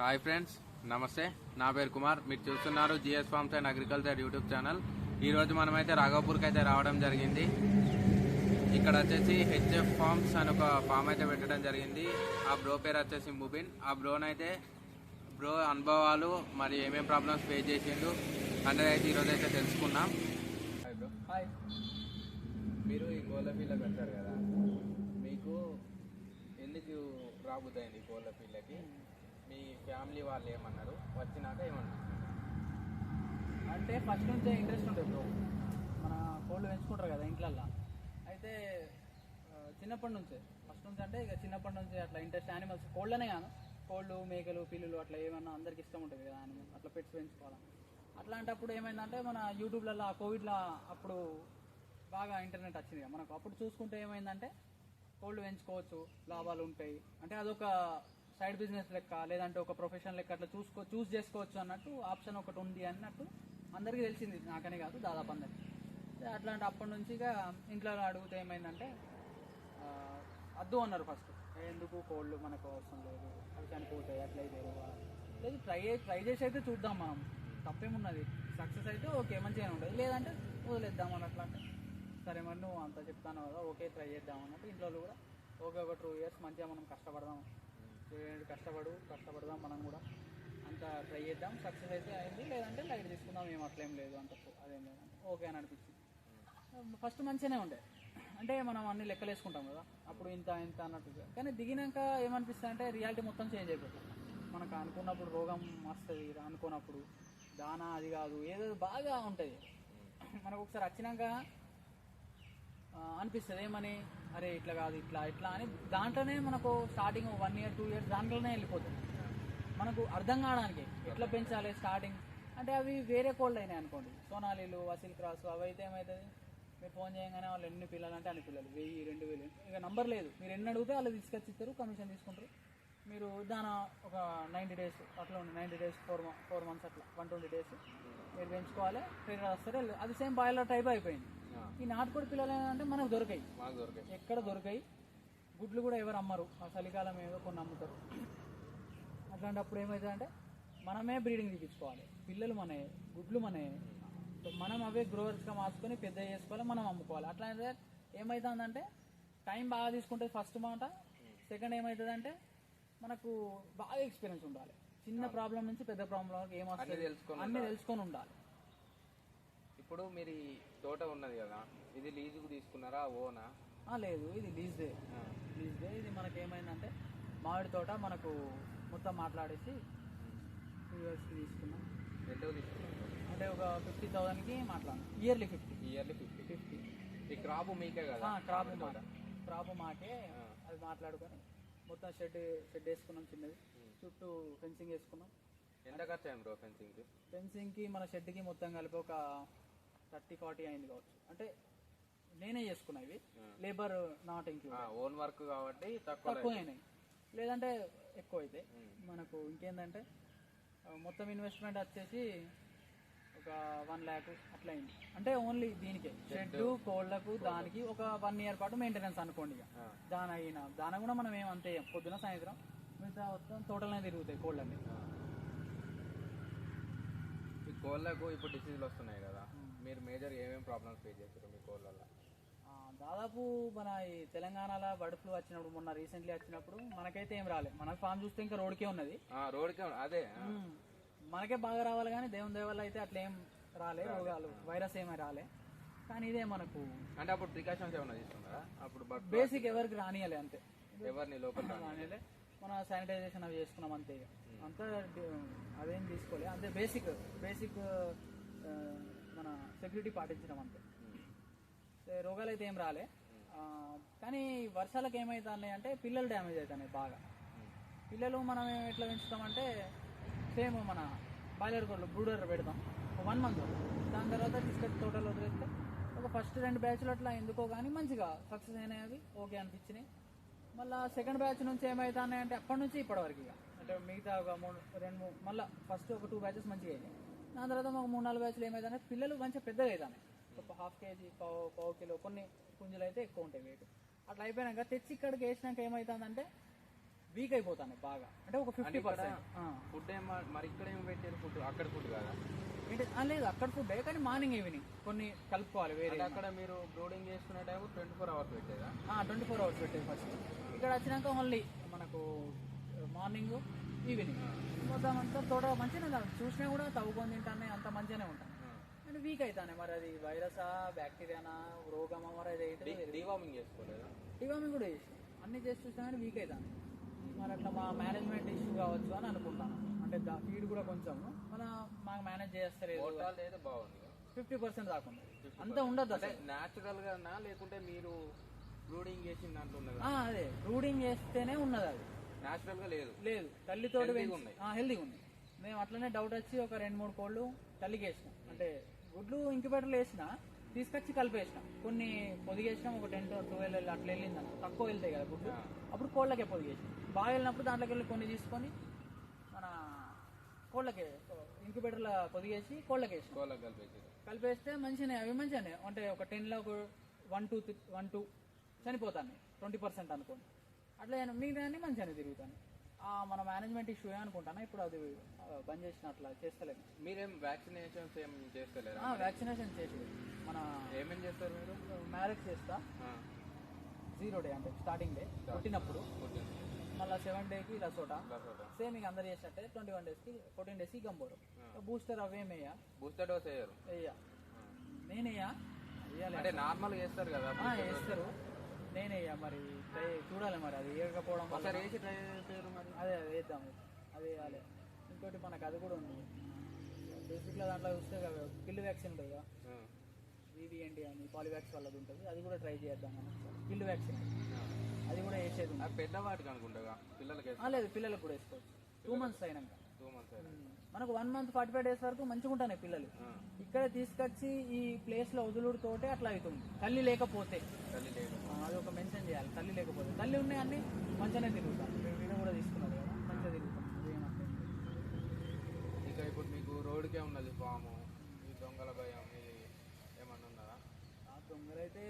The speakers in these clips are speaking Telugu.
హాయ్ ఫ్రెండ్స్ నమస్తే. నా పేరు కుమార్. మీరు చూస్తున్నారు G S farms and agriculture YouTube channel. ఈ రోజు మనమైతే రాఘవపూర్కి అయితే రావడం జరిగింది. ఇక్కడ వచ్చేసి హెచ్ఎఫ్ ఫార్మ్స్ అని ఒక ఫామ్ అయితే పెట్టడం జరిగింది. ఆ బ్రో పేరు వచ్చేసి ముబిన్. ఆ బ్రోనైతే బ్రో అనుభవాలు మరి ఏమేం ప్రాబ్లమ్స్ ఫేస్ చేసిండు అనేది అయితే ఈరోజు అయితే తెలుసుకున్నాం హాయ్ బ్రో హాయ్ మీరు ఈ కోళ్ళ పిల్ల పెడతారు కదా మీకు ఎందుకు రాబుద్దయింది కోళ్ళ పిల్లకి? మీ ఫ్యామిలీ వాళ్ళు ఏమన్నారు? వచ్చినాక ఏమన్నారు? అంటే ఫస్ట్ నుంచే ఇంట్రెస్ట్ ఉంటుంది బ్రో. మన కోళ్ళు పెంచుకుంటారు కదా ఇంట్లల్లో. అయితే చిన్నప్పటి నుంచే ఫస్ట్ నుంచి అంటే ఇక చిన్నప్పటి నుంచి అట్లా ఇంట్రెస్ట్ యానిమల్స్ కోళ్ళనే కాదు. కోళ్ళు మేకలు పిల్లులు అట్లా ఏమన్నా అందరికి ఇష్టం ఉంటుంది కదా యానిమల్స్ అట్లా పెట్స్ పెంచుకోవాలి అట్లాంటప్పుడు ఏమైందంటే మన యూట్యూబ్లలో ఆ కోవిడ్లో అప్పుడు బాగా ఇంటర్నెట్ వచ్చింది మనకు అప్పుడు చూసుకుంటే ఏమైందంటే కోళ్ళు పెంచుకోవచ్చు లాభాలు ఉంటాయి. అంటే అదొక సైడ్ బిజినెస్ లెక్క లేదంటే ఒక ప్రొఫెషన్ లెక్క అట్లా చూసుకో చూస్ చేసుకోవచ్చు అన్నట్టు ఆప్షన్ ఒకటి ఉంది అన్నట్టు అందరికీ తెలిసింది. నాకనే కాదు దాదాపు అందరికి. అట్లాంటి అప్పటి నుంచి ఇక ఇంట్లో అడిగితే ఏమైందంటే అద్దు వద్దు అన్నారు ఫస్ట్. ఎందుకు కోళ్ళు మనకు అవసరం లేదు అవి చనిపోతాయి అట్లా అయితే లేదు ట్రై ట్రై చేసి అయితే చూద్దాం మనం. తప్పేమున్నది. సక్సెస్ అయితే ఓకే మంచిగానే ఉంటుంది. లేదంటే వదిలేద్దాం అని అట్లా అంటే సరే మరి నువ్వు అంత చెప్తాను కదా ఓకే ట్రై చేద్దాం అన్నట్టు ఇంట్లో కూడా. ఓకే ఒక టూ ఇయర్స్ మంచిగా మనం కష్టపడదాం. ఏ- కష్టపడు కష్టపడదాం మనం కూడా. అంత ట్రై చేద్దాం. సక్సెస్ అయితే అయింది. లేదంటే లైట్ తీసుకుందాం. ఏం అట్లేం లేదు అంత అదేం లేదు. ఓకే అని అనిపించింది. ఫస్ట్ మంచిగానే ఉండే. అంటే మనం అన్ని లెక్కలు వేసుకుంటాం కదా. అప్పుడు ఇంత ఇంత అన్నట్టు. కానీ దిగినాక ఏమనిపిస్తుంది అంటే రియాలిటీ మొత్తం చేంజ్ అయిపోతుంది. మనకు అనుకున్నప్పుడు రోగం వస్తుంది. అనుకున్నప్పుడు దానా అది కాదు. ఏదో బాగా ఉంటుంది. మనకు ఒకసారి వచ్చినాక అనిపిస్తుంది. ఏమని? అరే ఇట్లా కాదు ఇట్లా ఇట్లా అని దాంట్లోనే మనకు starting one year two years దాంట్లోనే వెళ్ళిపోతుంది. మనకు అర్థం కావడానికి ఎట్లా పెంచాలి స్టార్టింగ్ అంటే అవి వేరే కోల్డ్ అయినాయి అనుకోండి. సోనాలీలు వసీల్ క్రాస్ అవి అయితే ఏమవుతుంది మీరు ఫోన్ చేయగానే వాళ్ళు ఎన్ని పిల్లలు అంటే అన్ని పిల్లలు. వెయ్యి రెండు వేలు. ఇక నంబర్ లేదు. మీరు ఎన్ని అడిగితే వాళ్ళు తీసుకొచ్చి ఇస్తారు కమిషన్ తీసుకుంటారు. మీరు దాని ఒక నైంటీ డేస్ అట్లా ఉంది ninety days four four months అట్లా వన్ ట్వంటీ డేస్ మీరు పెంచుకోవాలి ట్రైనర్ వస్తారు అది సేమ్ బాయిలర్ టైప్ అయిపోయింది. ఈ నాటుకోడి పిల్లలు ఏంటంటే మనకు దొరికాయి. ఎక్కడ దొరికాయి? గుడ్లు కూడా ఎవరు అమ్మరు. ఆ చలికాలం ఏదో కొన్ని అమ్ముతారు. అట్లాంటప్పుడు ఏమవుతుందంటే మనమే బ్రీడింగ్ తీపించుకోవాలి పిల్లలు మనే గుడ్లు మనే. సో మనం అవే గ్రోవర్స్గా మార్చుకొని పెద్ద చేసుకోవాలి మనం అమ్ముకోవాలి. అట్లా ఏమవుతుందంటే టైం బాగా తీసుకుంటే ఫస్ట్ మాట. సెకండ్ ఏమవుతుందంటే మనకు బాగా ఎక్స్పీరియన్స్ ఉండాలి. చిన్న ప్రాబ్లం నుంచి పెద్ద ప్రాబ్లం వరకు తెలుసుకొని అన్ని తెలుసుకొని ఉండాలి. ఇప్పుడు మీరు ఈ తోట ఉన్నది కదా ఇది లీజుకు తీసుకున్నారా ఓనా? లేదు ఇది లీజ్ డే లీజ్ డే ఇది మనకి ఏమైందంటే మామిడి తోట మనకు మొత్తం మాట్లాడేసి టూ ఇయర్స్కి తీసుకున్నాం. ఎందుకు తీసుకున్నారు అంటే ఒక ఫిఫ్టీ థౌసండ్కి మాట్లాడాం. Yearly fifty yearly fifty fifty ఈ క్రాప్ మీకే కదా క్రాప్ తోట. క్రాప్ మాకే. అది మాట్లాడుకొని మొత్తం షెడ్ షెడ్ వేసుకున్నాం చిన్నది. చుట్టూ ఫెన్సింగ్ వేసుకున్నాం. ఎంత ఖర్చు అయింది బ్రో ఫెన్సింగ్ ఫెన్సింగ్కి మన షెడ్కి మొత్తం కలిపి ఒక థర్టీ ఫార్టీ అయింది కావచ్చు. అంటే నేనే చేసుకున్నా ఇవి. Labour not include own work కాబట్టి తక్కువ అయినాయి. లేదంటే ఎక్కువ అయితే మనకు ఇంకేందంటే మొత్తం ఇన్వెస్ట్మెంట్ వచ్చేసి ఒక వన్ ల్యాక్ అట్లా అయింది. అంటే ఓన్లీ దీనికే. షెడ్ కోళ్ళకు దానికి ఒక వన్ ఇయర్ పాటు మెయింటెనెన్స్ అనుకోండి ఇక. దాని అయినా. దాని కూడా మనం ఏం అంతే చేయం. పొద్దున సాయంత్రం మిగతా మొత్తం తోటలనే తిరుగుతాయి కోళ్ళన్నీ. ఈ కోళ్ళకు ఇప్పుడు డిసీజులు వస్తున్నాయి కదా. మీరు మేజర్ ఏమేమి ప్రాబ్లమ్స్ ఫేస్ చేస్తారు మీ కోళ్ళల్లో? ఆ, దాదాపు మన ఈ తెలంగాణలో బర్డ్ ఫ్లూ వచ్చినప్పుడు మొన్న రీసెంట్లీ వచ్చినప్పుడు మనకైతే ఏం రాలే. మన ఫామ్ చూస్తే ఇంకా రోడ్కే ఉన్నది. రోడ్కే అదే. మనకే బాగా రావాలి కానీ దేవుని దేవాల అయితే అట్లా ఏం రాలే. రోగాలు వైరస్ ఏమీ రాలే. కానీ ఇదే మనకు అంటే అప్పుడు ప్రికాషన్స్ ఏమైనా తీసుకున్నారా? అప్పుడు బేసిక్ ఎవరికి రానియాలి అంతే. ఎవరిని లోపల రాని- రానియాలి. మన శానిటైజేషన్ అవి చేసుకున్నాం అంతే. అంతా అదేం తీసుకోలే. అంతే బేసిక్ బేసిక్ మన సెక్యూరిటీ పాటించడం అంతే. రోగాలు అయితే ఏం రాలే. కానీ వర్షాలకు ఏమవుతున్నాయి అంటే పిల్లలు డ్యామేజ్ అవుతున్నాయి బాగా. పిల్లలు మనం ఎట్లా పెంచుతామంటే సేమ్ మన బాయిలర్ గోళ్ళు బ్రూడర్ పెడతాం వన్ మంత్ దాని తర్వాత తీసుకొచ్చి తోటలో వదిలేస్తే ఒక ఫస్ట్ రెండు బ్యాచ్లు అట్లా ఎందుకో కానీ మంచిగా సక్సెస్ అయినాయి అవి. ఓకే అనిపించినాయి. మళ్ళీ సెకండ్ బ్యాచ్ నుంచి ఏమవుతున్నాయి అంటే అప్పటి నుంచి ఇప్పటి వరకు ఇక. అంటే మిగతా ఒక మూడు రెండు మూడు మళ్ళీ ఫస్ట్ ఒక టూ బ్యాచెస్ మంచిగా అయినాయి. దాని తర్వాత ఒక మూడు నాలుగు బ్యాచ్లు ఏమవుతాయి పిల్లలు మంచిగా పెద్దగా అవుతాయి ఒక హాఫ్ కేజీ పావు పావు కిలో కొన్ని పుంజులు అయితే ఎక్కువ ఉంటాయి వెయిట్ అట్లా అయిపోయినాక తెచ్చి ఇక్కడికి వేసినాక ఏమవుతుందంటే వీక్ అయిపోతాను బాగా. అంటే ఒక ఫిఫ్టీ పర్సెంట్. ఫుడ్ ఏం మరి ఇక్కడ ఏం పెట్టారు ఫుడ్? అక్కడ ఫుడ్ కదా? లేదు అక్కడ ఫుడ్ కానీ మార్నింగ్ ఈవినింగ్ కొన్ని కలుపుకోవాలి వేరే అంటే అక్కడ మీరు బ్రోడింగ్ చేసుకునే టైం ట్వంటీ ఫోర్ అవర్స్ పెట్టేదా? ట్వంటీ ఫోర్ అవర్స్ పెట్టేది ఫస్ట్ ఇక్కడ వచ్చినాక ఓన్లీ మనకు మార్నింగ్ ఈవినింగ్. మొత్తం అంతా తోట ఉంటాను చూసినా కూడా తవ్వుకొని తింటానే అంత మంచిగానే ఉంటాను. కానీ వీక్ అవుతానే మరి అది వైరసా బ్యాక్టీరియానా రోగమా మరి అది అయితే డీవార్మింగ్ చేసుకోలేదా? డివామింగ్ కూడా చేసి అన్ని చేసి చూసినా కానీ వీక్ అవుతాను మరి అట్లా మా మేనేజ్మెంట్ ఇష్యూ కావచ్చు అని అనుకుంటాను. అంటే ఫీడ్ కూడా కొంచెం. మన మాకు మేనేజ్ అయితే బాగుంది. ఫిఫ్టీ పర్సెంట్ దాకుండా అంత ఉండదు అంటే అసలు. న్యాచురల్ గానా లేకుంటే మీరు బ్రూడింగ్ చేసిన దాంట్లో ఉన్నదా అదే. రూడింగ్ చేస్తేనే ఉన్నది అది. న్యాచురల్గా లేదు. లేదు. గా ఉన్నాయి. హెల్దీగా ఉంది మేము అట్లనే డౌట్ వచ్చి ఒక రెండు మూడు కోళ్ళు తల్లికి వేసినాం. అంటే గుడ్లు ఇంక్యుబేటర్లు వేసిన తీసుకొచ్చి కలిపేసినాం. కొన్ని పొదిగేసినాం ఒక టెన్ టు ట్వెల్వ్ అట్లా వెళ్ళింది అనుకో. తక్కువ వెళ్తాయి కదా గుడ్లు. అప్పుడు కోళ్ళకే పొదిగేసినాం బాగా వెళ్ళినప్పుడు దాంట్లోకి వెళ్ళి కొన్ని తీసుకొని మన కోళ్ళకే ఇంక్యుబేటర్లో పొదిగేసి కోళ్ళకి వేసినాం. కోళ్ళకి కలిపేసారు కలిపేస్తే మంచిగానే అవి మంచిగానే. అంటే ఒక టెన్లో ఒక వన్ టూ వన్ టూ చనిపోతాను ట్వంటీ పర్సెంట్ అనుకోండి. అట్లా మిగతా మంచిగానే తిరుగుతాను మన మేనేజ్మెంట్ ఇష్యూ అనుకుంటాను? ఇప్పుడు అది బంద్ చేసిన అట్లా చేస్తలేను మీరేం వ్యాక్సినేషన్స్ ఏం చేస్తలేరా? వ్యాక్సినేషన్ చేసి మన ఏమేం చేస్తారు మీరు? మ్యారేజ్ చేస్తా. జీరో డే అంటే స్టార్టింగ్ డే పుట్టినప్పుడు. మళ్ళీ సెవెన్ డేకి లసోటా. సేమ్ ఇక అందరు చేసినట్టే ట్వంటీ వన్ డేస్కి ఫోర్టీన్ డేస్కి గంబోరు. బూస్టర్ అవేమేయ బూస్టర్ డోస్ వేయరు. వేయ. నేనేయా అంటే నార్మల్ చేస్తారు కదా ఆ, నేనేయ్యా మరి ట్రై చూడాలి మరి అది వేయకపోవడం ఒకసారి వేసి ట్రై చేస్తారు మరి. అదే అదే వేద్దాం అది వేయాలి. ఇంకోటి మనకు అది కూడా ఉంది. బేసిక్గా దాంట్లో చూస్తే కదా కిల్ వ్యాక్సిన్ ఉంటుంది కదా. వివిఎన్టీ అని పాలివ్యాక్స్ వాళ్ళది ఉంటుంది. అది కూడా ట్రై చేద్దాం మనం. Kill vaccine. అది కూడా వేసేది పెద్దవాటికి అనుకుంటా పిల్లలకి లేదు పిల్లలకు కూడా వేసుకోవచ్చు. టూ మంత్స్ అయినాక. టూ మంత్స్ మనకు one month forty five days వరకు మంచిగా ఉంటాయి పిల్లలు. ఇక్కడ తీసుకొచ్చి ఈ ప్లేస్లో వదులుడుతోటే అట్లా అవుతుంది. తల్లి లేకపోతే. అది ఒక మెన్షన్ చేయాలి. తల్లి లేకపోతే. తల్లి ఉన్నాయి అన్ని మంచిగానే తిరుగుతాం. వీడియో కూడా తీసుకున్నారు కదా మంచిగా తిరుగుతాం. ఇక ఇప్పుడు మీకు రోడ్డుకే ఉన్నది పాము ఈ దొంగల భయం ఇది ఏమన్నా ఉన్నదా? ఆ దొంగలైతే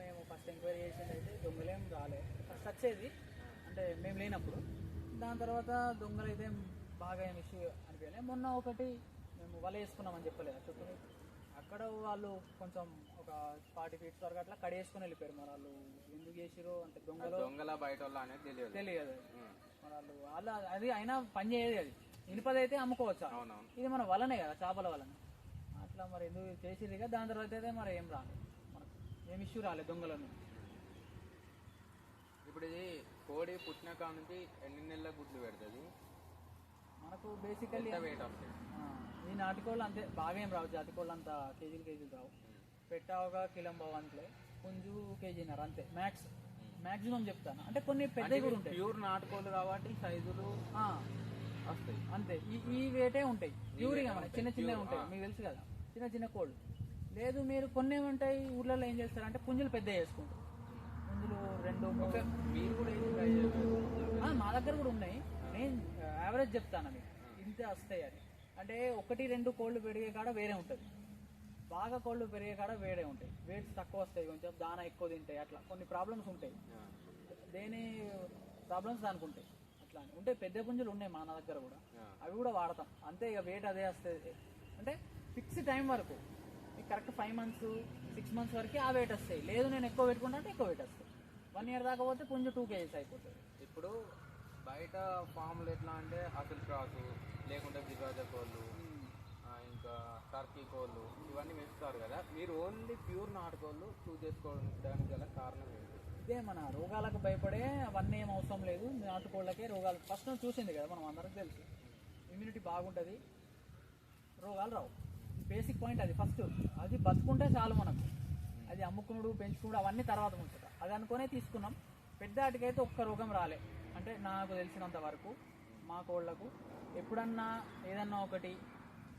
మేము ఫస్ట్ ఎంక్వైరీ చేసేది అయితే దొంగలేం రాలే. ఫస్ట్ వచ్చేది. అంటే మేము లేనప్పుడు. దాని తర్వాత దొంగలైతే బాగా ఏం ఇష్యూ అనిపించలే మొన్న ఒకటి మేము వల వేసుకున్నామని చెప్పలేదు. చుట్టూ అక్కడ వాళ్ళు కొంచెం ఒక ఫార్టీ ఫీట్స్ వరకు అట్లా కడేసుకొని వెళ్ళిపోయారు మరి వాళ్ళు. ఎందుకు చేసిరో అంటే దొంగలు దొంగల బయట అనేది తెలియదు. తెలియదు. మరి వాళ్ళు వాళ్ళ అది అయినా పని చేయదు అది. ఇనుపదైతే అమ్ముకోవచ్చు? ఇది మన వలనే కదా చేపల వలన. అట్లా మరి ఎందుకు చేసిరు కదా దాని తర్వాత అయితే మరి ఏం రాలేదు మనకు ఏం ఇష్యూ రాలేదు దొంగలను ఇప్పుడు ఇది కోడి పుట్టిన కాడ నుంచి ఎన్ని నెలల గుడ్లు పెడుతుంది? మనకు బేసికల్లీ ఈ నాటుకోళ్ళు అంతే బాగా ఏం రావు జాతికోళ్ళు అంత కేజీలు కేజీలు రావు. పెట్టావుగా కిలం బావంతలే పుంజు కేజీన్నర అంతే మ్యాక్స్ మాక్సిమం చెప్తాను. అంటే కొన్ని పెద్దవి కూడా ఉంటాయి. ప్యూర్ నాటుకోళ్ళు కాబట్టి సైజులు వస్తాయి. అంతే ఈ ఈ వేటే ఉంటాయి. ప్యూర్గా మనకి చిన్న చిన్నవి ఉంటాయి మీకు తెలుసు కదా. చిన్న చిన్న కోళ్ళు. లేదు మీరు కొన్ని ఏముంటాయి ఊర్లలో ఏం చేస్తారంటే పుంజులు పెద్ద చేసుకుంటారు. పుంజులు రెండు మీరు కూడా మా దగ్గర కూడా ఉన్నాయి. నేను యావరేజ్ చెప్తాను మీకు ఇంతే వస్తాయి అది. అంటే ఒకటి రెండు కోళ్ళు పెరిగే కాడ వేరే ఉంటుంది. బాగా కోళ్ళు పెరిగే కాడ వేరే ఉంటాయి. వెయిట్స్ తక్కువ వస్తాయి కొంచెం దాన ఎక్కువ తింటాయి అట్లా. కొన్ని ప్రాబ్లమ్స్ ఉంటాయి. దేని ప్రాబ్లమ్స్ దానికి ఉంటాయి. అట్లా అని. ఉంటాయి పెద్ద పుంజులు ఉన్నాయి మా నా దగ్గర కూడా. అవి కూడా వాడతాం. అంతే ఇక వెయిట్ అదే వస్తుంది అంటే ఫిక్స్ టైం వరకు. మీకు correct five months six months వరకు ఆ వెయిట్ వస్తాయి. లేదు నేను ఎక్కువ పెట్టుకుంటా అంటే ఎక్కువ వెయిట్ వస్తాయి. వన్ ఇయర్ దాకా పోతే పుంజు టూ కేజీస్ అయిపోతుంది ఇప్పుడు బయట ఫామ్లు ఎట్లా అంటే అసలు క్రాసు లేకుంటే జిగాజ కోళ్ళు ఇంకా టర్కీ కోళ్ళు ఇవన్నీ పెంచుతారు కదా. మీరు ఓన్లీ ప్యూర్ నాటుకోళ్ళు చూజ్ చేసుకోవడానికి గల కారణం ఏంటి? ఇదే మన రోగాలకు భయపడే అవన్నీ ఏం అవసరం లేదు. నాటుకోళ్ళకే రోగాలు. ఫస్ట్ చూసింది కదా మనం అందరం తెలుసు. ఇమ్యూనిటీ బాగుంటుంది. రోగాలు రావు. బేసిక్ పాయింట్ అది ఫస్ట్ అది బతుకుంటే చాలు మనకు. అది అమ్ముకునుడు పెంచుకునుడు అవన్నీ తర్వాత ఉంటుంది అది అనుకునే తీసుకున్నాం. పెద్ద వాటికైతే ఒక్క రోగం రాలే. అంటే నాకు తెలిసినంత వరకు మా కోళ్ళకు ఎప్పుడన్నా ఏదన్నా ఒకటి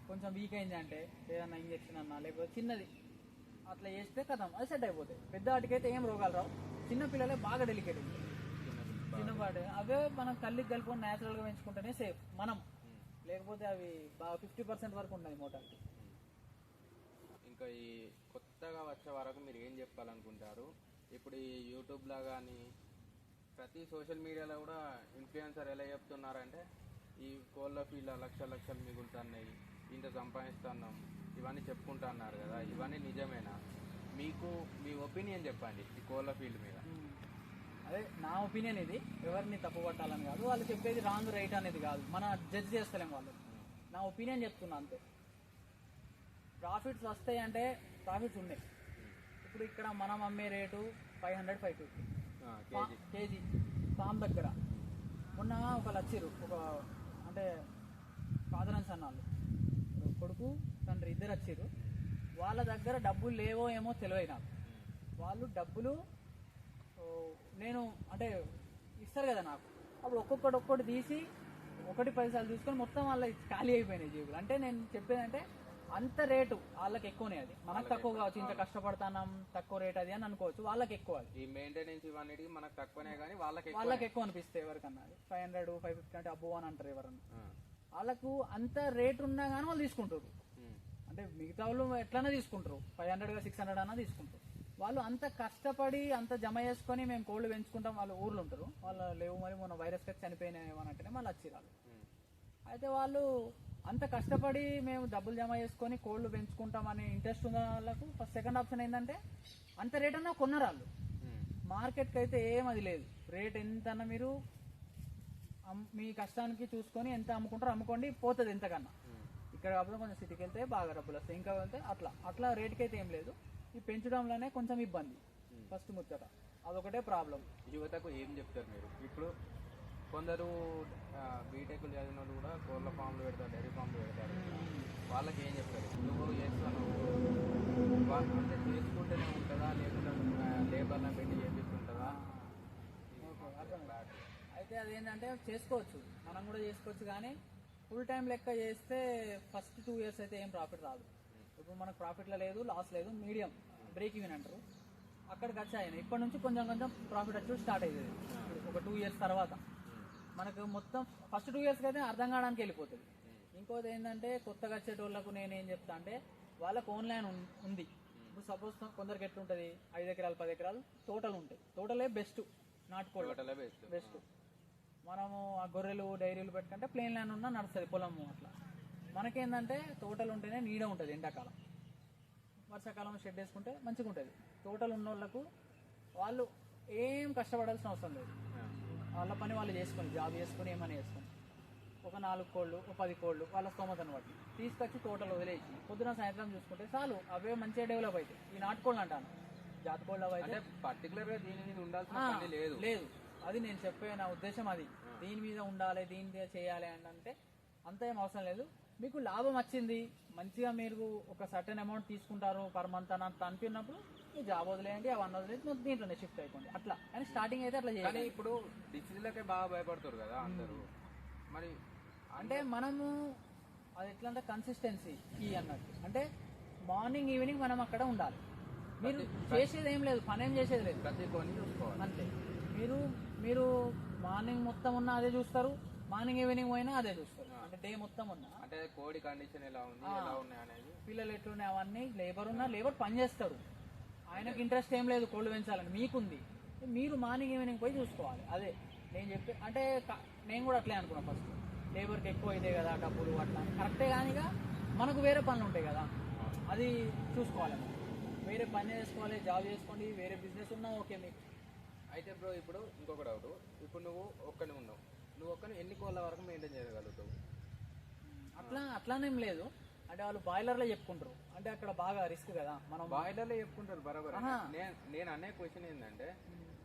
కొంచెం వీక్ అయింది అంటే ఏదన్నా ఇంజెక్షన్ అన్నా లేకపోతే చిన్నది అట్లా చేస్తే కథం అది సెట్ అయిపోతాయి. పెద్ద వాటికైతే ఏం రోగాలు రావు. చిన్న పిల్లలే బాగా డెలికేట్ ఉంటాయి. చిన్నపాటి అవే మనం కళ్ళకి కలుపుకొని న్యాచురల్గా పెంచుకుంటేనే సేఫ్ మనం. లేకపోతే అవి బాగా ఫిఫ్టీ పర్సెంట్ వరకు ఉంటుంది మోటార్కి ఇంకా ఈ కొత్తగా వచ్చే వరకు మీరు ఏం చెప్పాలనుకుంటారు? ఇప్పుడు ఈ యూట్యూబ్లో కానీ ప్రతి సోషల్ మీడియాలో కూడా ఇన్ఫ్లుయెన్సర్ ఎలా చెప్తున్నారంటే ఈ కోళ్ళ ఫీల్డ్ లక్ష లక్షలు మిగులుతున్నాయి ఇంత సంపాదిస్తున్నాం ఇవన్నీ చెప్పుకుంటున్నారు కదా ఇవన్నీ నిజమేనా? మీకు మీ ఒపీనియన్ చెప్పండి ఈ కోళ్ళ ఫీల్డ్ మీద. అదే నా ఒపీనియన్ ఇది ఎవరిని తప్పు పట్టాలని కాదు వాళ్ళు చెప్పేది రాంగ్ రైట్ అనేది కాదు మన జడ్జ్ చేస్తలేం వాళ్ళు. నా ఒపీనియన్ చెప్తున్నా అంతే. ప్రాఫిట్స్ వస్తాయి అంటే ప్రాఫిట్స్ ఉన్నాయి. ఇప్పుడు ఇక్కడ మనం అమ్మే rate five hundred five fifty kg. Kg. Farm దగ్గర. మొన్న ఒక లచ్చిరు ఒక అంటే ఫాదరన్స్ అన్నాళ్ళు కొడుకు తండ్రి ఇద్దరు వచ్చిర్రు. వాళ్ళ దగ్గర డబ్బులు లేవో ఏమో తెలియదు నాకు. వాళ్ళు డబ్బులు నేను అంటే ఇస్తారు కదా నాకు. అప్పుడు ఒక్కొక్కటి ఒక్కటి తీసి ఒకటి పైసలు తీసుకొని మొత్తం వాళ్ళ ఖాళీ అయిపోయినాయి జేబులు. అంటే నేను చెప్పేదంటే అంత రేటు వాళ్ళకి ఎక్కువనే అది. మనకు తక్కువ కావచ్చు ఇంత కష్టపడతానం తక్కువ రేట్ అది అని అనుకోవచ్చు. వాళ్ళకి ఎక్కువ అది. ఈ మెయింటెనెన్స్ ఇవన్నిటికి మనకు తక్కువనే కానీ వాళ్ళకి ఎక్కువ. వాళ్ళకి ఎక్కువ అనిపిస్తాయి ఎవరికన్నా ఫైవ్ హండ్రెడ్ ఫైవ్ ఫిఫ్టీ అంటే అబ్బో అని అంటారు ఎవరన్నా. వాళ్ళకు అంత రేట్ ఉన్నా కానీ వాళ్ళు తీసుకుంటారు. అంటే మిగతా వాళ్ళు ఎట్లనే తీసుకుంటారు. ఫైవ్ హండ్రెడ్ సిక్స్ హండ్రెడ్ అన్నా తీసుకుంటారు. వాళ్ళు అంత కష్టపడి అంత జమ చేసుకొని మేము కోళ్ళు పెంచుకుంటాం వాళ్ళు ఊర్లో ఉంటారు. వాళ్ళు లేవు మరి మొన్న వైరస్ వచ్చి చనిపోయినాయి అని అంటేనే మళ్ళీ వచ్చి వాళ్ళు. ఉమ్, అయితే వాళ్ళు అంత కష్టపడి మేము డబ్బులు జమ చేసుకొని కోళ్ళు పెంచుకుంటామని ఇంట్రెస్ట్ ఉన్న వాళ్ళకు ఫస్ట్ సెకండ్ ఆప్షన్ ఏంటంటే అంత రేట్ అన్నా కొన్నారు వాళ్ళు ఉమ్, మార్కెట్కి అయితే ఏం అది లేదు. రేట్ ఎంత అన్న మీరు మీ కష్టానికి చూసుకొని ఎంత అమ్ముకుంటారో అమ్ముకోండి పోతుంది ఎంతకన్నా. ఉమ్. ఇక్కడ కాకపోతే కొంచెం సిటీకి వెళ్తే బాగా డబ్బులు వస్తాయి. ఇంకా వెళ్తే అట్లా. అట్లా రేట్కి అయితే ఏం లేదు. ఈ పెంచడంలోనే కొంచెం ఇబ్బంది. ఫస్ట్ ముచ్చట. అదొకటే ప్రాబ్లం యువతకు ఏం చెప్తారు మీరు? ఇప్పుడు కొందరు బీటెక్లు చదివిన వాళ్ళు కూడా కోళ్ళ ఫామ్లు పెడతారు డైరీ ఫామ్లు పెడతారు. వాళ్ళకి ఏం చెప్తారు? నువ్వు చేస్తాను వా- అంటే ఉంటుందా? లేకుంటే లేబర్లో పెట్టి చేపిస్తుంటుందా? అయితే అదేంటంటే చేసుకోవచ్చు. మనం కూడా చేసుకోవచ్చు కానీ ఫుల్ టైం లెక్క చేస్తే ఫస్ట్ టూ ఇయర్స్ అయితే ఏం ప్రాఫిట్ రాదు. ఇప్పుడు మనకు ప్రాఫిట్లో లేదు లాస్ లేదు మీడియం బ్రేక్ ఈవెన్ అంటారు. అక్కడికి వచ్చాయని ఇప్పటి నుంచి కొంచెం కొంచెం ప్రాఫిట్ వచ్చి స్టార్ట్ అవుతుంది ఒక టూ ఇయర్స్ తర్వాత. మనకు మొత్తం ఫస్ట్ టూ ఇయర్స్కి అయితే అర్థం కావడానికి వెళ్ళిపోతుంది. ఇంకోటి ఏంటంటే కొత్తగా వచ్చేటోళ్ళకు నేను ఏం చెప్తా అంటే వాళ్ళకు ఆన్లైన్ ఉంది. ఇప్పుడు సపోజ్ కొందరికి ఎట్లుంటుంది? ఐదు ఎకరాలు పది ఎకరాలు తోటలు ఉంటాయి. తోటలే బెస్ట్ బెస్ట్ బెస్ట్ మనము ఆ గొర్రెలు డైరీలు పెట్టుకుంటే ప్లేన్ ల్యాండ్ ఉన్నా నడుస్తుంది పొలము అట్లా. మనకేందంటే తోటలు ఉంటేనే నీడ ఉంటుంది ఎండాకాలం. వర్షాకాలం షెడ్ వేసుకుంటే మంచిగా ఉంటుంది తోటలు ఉన్న వాళ్ళకు వాళ్ళు ఏం కష్టపడాల్సిన అవసరం లేదు. వాళ్ళ పని వాళ్ళు చేసుకొని జాబ్ చేసుకొని ఏమైనా చేసుకొని. ఒక నాలుగు కోళ్ళు ఒక పది కోళ్ళు వాళ్ళ స్తోమతను బట్టి. తీసుకొచ్చి తోటలు వదిలేసి పొద్దున సాయంత్రం చూసుకుంటే చాలు అవే మంచిగా డెవలప్ అవుతాయి. ఈ నాటుకోళ్ళు అంటాను. జాతికోళ్ళు అవి అయితే పర్టికులర్గా దీని మీద ఉండాల్సిన లేదు. లేదు. అది నేను చెప్పే నా ఉద్దేశం అది. దీని మీద ఉండాలి దీని మీద చేయాలి అని అంటే అంత ఏం అవసరం లేదు. మీకు లాభం వచ్చింది మంచిగా మీరు ఒక సర్టెన్ అమౌంట్ తీసుకుంటారు పర్ మంత్ అని అంత అనిపినప్పుడు ఈ జాబ్ వదిలేయండి అవన్నీ వదిలేసి మొత్తం దీంట్లోనే షిఫ్ట్ అయిపోండి. అట్లా. కానీ స్టార్టింగ్ అయితే అట్లా చేయాలి ఇప్పుడు డిసీజ్లకే బాగా భయపడతారు కదా అందరూ. మరి అంటే మనము అది ఎట్లా అంటే కన్సిస్టెన్సీ కీ అన్నట్టు. అంటే మార్నింగ్ ఈవినింగ్ మనం అక్కడ ఉండాలి. మీరు చేసేది ఏం లేదు పని ఏం చేసేది లేదు. అంతే. మీరు మీరు మార్నింగ్ మొత్తం ఉన్నా అదే చూస్తారు మార్నింగ్ ఈవినింగ్ పోయినా అదే చూస్తారు. డే మొత్తం ఉన్నా. అంటే కోడి కండిషన్ ఎలా ఉంది ఎలా ఉన్నాయి అనేది. పిల్లలు ఎట్లున్నాయి అవన్నీ లేబర్ ఉన్నా లేబర్ పని చేస్తారు. ఆయనకి ఇంట్రెస్ట్ ఏం లేదు కోళ్ళు పెంచాలని మీకుంది. మీరు మార్నింగ్ ఈవినింగ్ పోయి చూసుకోవాలి అదే. నేను చెప్పి అంటే నేను కూడా అట్లే అనుకున్నా ఫస్ట్ లేబర్కి ఎక్కువ అయితే కదా డబ్బులు అట్లా. కరెక్టే కానిగా మనకు వేరే పనులు ఉంటాయి కదా అది చూసుకోవాలి. వేరే పని చేసుకోవాలి జాబ్ చేసుకోండి వేరే బిజినెస్ ఉన్నా ఓకే మీకు. అయితే బ్రో ఇప్పుడు ఇంకొక డౌట్ ఇప్పుడు నువ్వు ఒక్కని ఉన్నావు. నువ్వు ఒక్కని ఎన్ని కోళ్ళ వరకు మెయింటైన్ చేయగలుగుతావు? అట్లా అట్లానేం లేదు. అంటే వాళ్ళు బాయిలర్లో చెప్పుకుంటారు. అంటే అక్కడ బాగా రిస్క్ కదా మనం బాయిలర్లో చెప్పుకుంటారు బరాబర్. నేను నేను అనే క్వశ్చన్ ఏంటంటే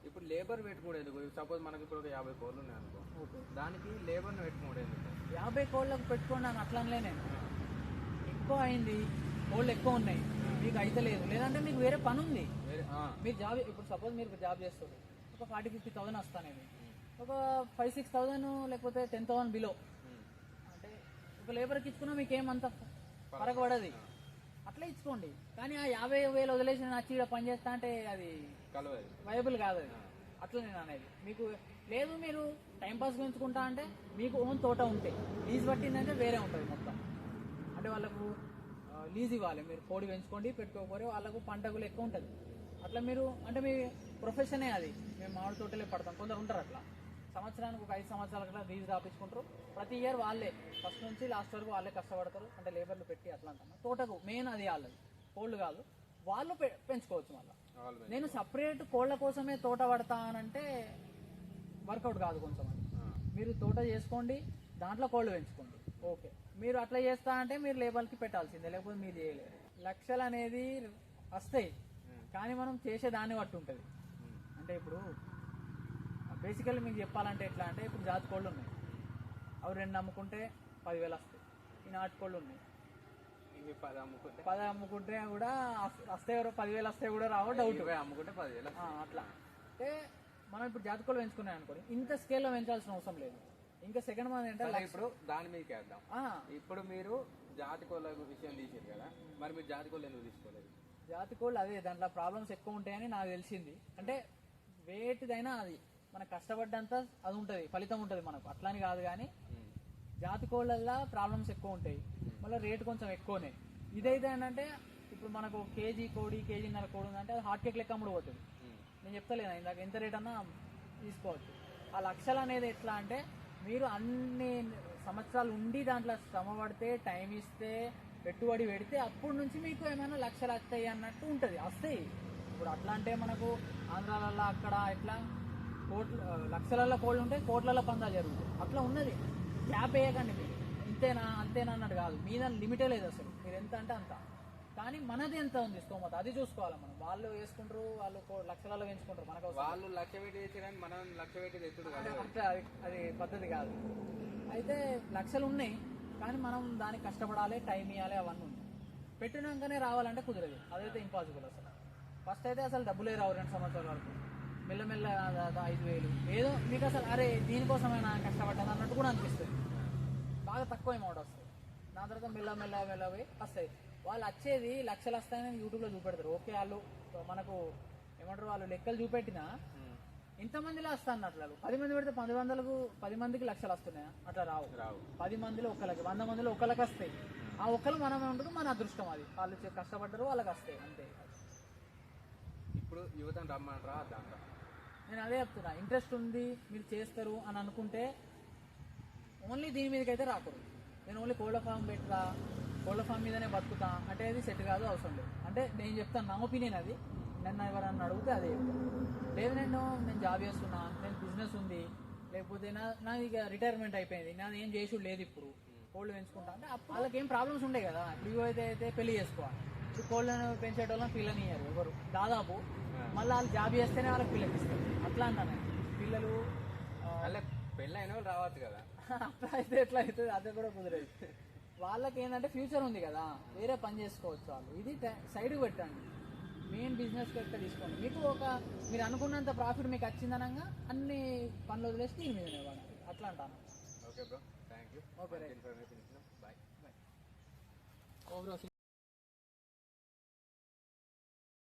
ఇప్పుడు లేబర్ పెట్టుకోలేదు సపోజ్ మనకి ఇప్పుడు ఒక యాభై కోళ్ళు ఉన్నాయి అనుకో దానికి లేబర్ని పెట్టుకోలేదు యాభై కోళ్ళకు పెట్టుకున్నాను అట్లనే నేను. ఎక్కువ అయింది కోళ్ళు ఎక్కువ ఉన్నాయి. మీకు అయితే లేదు. లేదంటే మీకు వేరే పని ఉంది. మీరు జాబ్ ఇప్పుడు సపోజ్ మీరు జాబ్ చేస్తారు ఒక ఫార్టీ ఫిఫ్టీ థౌసండ్ వస్తానేది. ఒక ఫైవ్ సిక్స్ థౌసండ్ లేకపోతే టెన్ థౌసండ్ బిలో ఒక లేబర్కి ఇచ్చుకున్నా మీకు ఏమంత ఫరక పడది అట్లా ఇచ్చుకోండి. కానీ ఆ యాభై వేలు వదిలేసి నా చీడ పని చేస్తా అంటే అది వైబుల్ కాదు అది. అట్లా నేను అనేది. మీకు లేదు మీరు టైం పాస్ పెంచుకుంటా అంటే మీకు ఓన్ తోట ఉంటే లీజ్ పట్టిందంటే వేరే ఉంటుంది మొత్తం. అంటే వాళ్ళకు లీజ్ ఇవ్వాలి. మీరు కోడి పెంచుకోండి పెట్టుకోకపోతే వాళ్ళకు పంటగులు ఎక్కువ ఉంటుంది. అట్లా మీరు అంటే మీ ప్రొఫెషనే అది. మేము మామిడి తోటలే పడతాం. కొందరు ఉంటారు అట్లా. సంవత్సరానికి ఒక ఐదు సంవత్సరాల కల్లా లీజ్ రాపించుకుంటారు. ప్రతి ఇయర్ వాళ్ళే. ఫస్ట్ నుంచి లాస్ట్ వరకు వాళ్ళే కష్టపడతారు. అంటే లేబర్లు పెట్టి అట్లా అంటాం. తోటకు మెయిన్ అది వాళ్ళది. కోళ్ళు కాదు. వాళ్ళు పెంచుకోవచ్చు మళ్ళీ. నేను సపరేట్ కోళ్ళ కోసమే తోట పడతా అనంటే వర్కౌట్ కాదు కొంచెం మీరు తోట చేసుకోండి దాంట్లో కోళ్ళు పెంచుకోండి. ఓకే. మీరు అట్లా చేస్తా అంటే మీరు లేబర్కి పెట్టాల్సిందే లేకపోతే మీరు చేయలేరు. లక్షలు అనేది వస్తాయి కానీ మనం చేసే దాన్ని బట్టి ఉంటుంది. అంటే ఇప్పుడు బేసికల్లీ మీకు చెప్పాలంటే ఎట్లా అంటే ఇప్పుడు జాతి కోళ్ళు ఉన్నాయి. అవి రెండు అమ్ముకుంటే పదివేలు వస్తాయి. ఈ నాటు కోళ్ళు ఉన్నాయి. ఇవి పది అమ్ముకుంటే? పది అమ్ముకుంటే కూడా వస్- వస్తాయి ఎవరో పదివేలు వస్తాయి కూడా రావో డౌట్ అమ్ముకుంటే పదివేలు అట్లా. అంటే మనం ఇప్పుడు జాతకోళ్ళు పెంచుకున్నాం అనుకోండి ఇంత స్కేల్లో పెంచాల్సిన అవసరం లేదు. ఇంకా సెకండ్ మంది లక్ష- ఇప్పుడు దాని మీదకి వేద్దాం ఇప్పుడు మీరు జాతి కోళ్ళ విషయం తీసారు కదా మరి మీరు జాతి కోళ్ళు ఎందుకు తీసుకోలేదు? జాతి కోళ్ళు అదే దాంట్లో ప్రాబ్లమ్స్ ఎక్కువ ఉంటాయని నాకు తెలిసింది. అంటే వేటిదైనా అది. మనకు కష్టపడ్డంత అది ఉంటుంది ఫలితం ఉంటుంది మనకు. అట్లా అని కాదు కానీ జాతి కోళ్ళల్లో ప్రాబ్లమ్స్ ఎక్కువ ఉంటాయి. మళ్ళీ రేట్ కొంచెం ఎక్కువనే. ఇదైతే ఏంటంటే ఇప్పుడు మనకు కేజీ కోడి కేజీన్నర కోడి ఉందంటే అది హార్ట్ కేక్ లెక్క అమ్ముడు పోతుంది. నేను చెప్తలేను? ఇందాక ఎంత రేట్ అన్నా తీసుకోవచ్చు. ఆ లక్షలు అనేది ఎట్లా అంటే మీరు అన్ని సంవత్సరాలు ఉండి దాంట్లో శ్రమ పడితే టైం ఇస్తే పెట్టుబడి పెడితే అప్పటి నుంచి మీకు ఏమైనా లక్షలు వస్తాయి అన్నట్టు ఉంటుంది. వస్తాయి. ఇప్పుడు అట్లా అంటే మనకు ఆంధ్రాలలో అక్కడ ఎట్లా కోట్ల లక్షలలో కోళ్ళు ఉంటాయి కోట్లలో పందాలు జరుగుతాయి. అట్లా ఉన్నది. క్యాప్ వేయకండి మీరు. ఇంతేనా అంతేనా అన్నట్టు కాదు. మీద లిమిటే లేదు అసలు. మీరు ఎంత అంటే అంత. కానీ మనది ఎంత ఉంది? స్తోమత. అది చూసుకోవాలి మనం? వాళ్ళు వేసుకుంటారు వాళ్ళు కో- లక్షలలో పెంచుకుంటారు మనకు వాళ్ళు లక్ష పెట్టి తెచ్చారని మనం లక్ష పెట్టి తెచ్చుడు కాదు. అట్లా అది అది పద్ధతి కాదు. అయితే లక్షలు ఉన్నాయి కానీ మనం దానికి కష్టపడాలి టైం ఇవ్వాలి అవన్నీ ఉన్నాయి. పెట్టినాకనే రావాలంటే కుదరదు. అదైతే ఇంపాసిబుల్ అసలు. ఫస్ట్ అయితే అసలు డబ్బులే రావు రెండు సంవత్సరాల వరకు. మెల్లమెల్ల ఐదు వేలు. ఏదో మీకు అసలు అరే దీనికోసమైనా కష్టపడ్డాను అన్నట్టు కూడా అనిపిస్తుంది. బాగా తక్కువ అమౌంట్ వస్తుంది. దాని తర్వాత మెల్ల మెల్ల మెల్ల పోయి వస్తాయి. వాళ్ళు వచ్చేది లక్షలు వస్తాయని యూట్యూబ్లో చూపెడతారు. ఓకే వాళ్ళు మనకు ఏమంటారు వాళ్ళు లెక్కలు చూపెట్టినా ఇంతమందిలో వస్తా అన్నట్లు వాళ్ళు. పది మంది పెడితే పది వందలకు పది మందికి లక్షలు వస్తున్నాయా? అట్లా రావు. రావు. పది మందిలో ఒకళ్ళకి వంద మందిలో ఒకళ్ళకి వస్తాయి. ఆ ఒక్కరు మనమే ఉంటుంది మన అదృష్టం అది. వాళ్ళు కష్టపడ్డారు వాళ్ళకి వస్తాయి. అంతే. ఇప్పుడు యువతను రమ్మంటారా దాంట్లో నేను అదే చెప్తున్నా. ఇంట్రెస్ట్ ఉంది మీరు చేస్తారు అని అనుకుంటే ఓన్లీ దీని మీదకైతే రాకూడదు. నేను ఓన్లీ కోళ్ళ ఫామ్ పెట్టరా కోళ్ళ ఫామ్ మీదనే బతుకుతా అంటే అది సెట్ కాదు అవసరం లేదు. అంటే నేను చెప్తాను నా ఒపీనియన్ అది. నన్ను ఎవరన్నా అడిగితే అదే చెప్తాను లేదు నేను నేను జాబ్ చేస్తున్నా నేను బిజినెస్ ఉంది. లేకపోతే నా నాది ఇక రిటైర్మెంట్ అయిపోయింది. నాది ఏం చేసుడు లేదు ఇప్పుడు. కోళ్ళు పెంచుకుంటా. అంటే వాళ్ళకి ఏం ప్రాబ్లమ్స్ ఉండే కదా. ఇప్పుడు అయితే అయితే పెళ్ళి చేసుకోవాలి. కోళ్ళను పెంచేటోళ్ళని పిల్లనియ్యారు ఎవరు. దాదాపు మళ్ళీ వాళ్ళు జాబ్ చేస్తేనే వాళ్ళకి పిల్లలు ఇస్తారు అట్లా అంటాను. పిల్లలు పెళ్ళి అయిన వాళ్ళు రావచ్చు కదా. అట్లా అయితే ఎట్లా అవుతుంది? అదే కూడా కుదరదు. వాళ్ళకి ఏంటంటే ఫ్యూచర్ ఉంది కదా. వేరే పని చేసుకోవచ్చు వాళ్ళు. ఇది సైడ్ పెట్టండి. మెయిన్ బిజినెస్ ఎక్కడ తీసుకోండి. మీకు ఒక మీరు అనుకున్నంత ప్రాఫిట్ మీకు వచ్చిందనగా అన్ని పనులు వదిలేసి దీని మీద అట్లా అంటాను. Okay bro thank you okay right information ఇచ్చిన బాయ్ ఓ బ్రో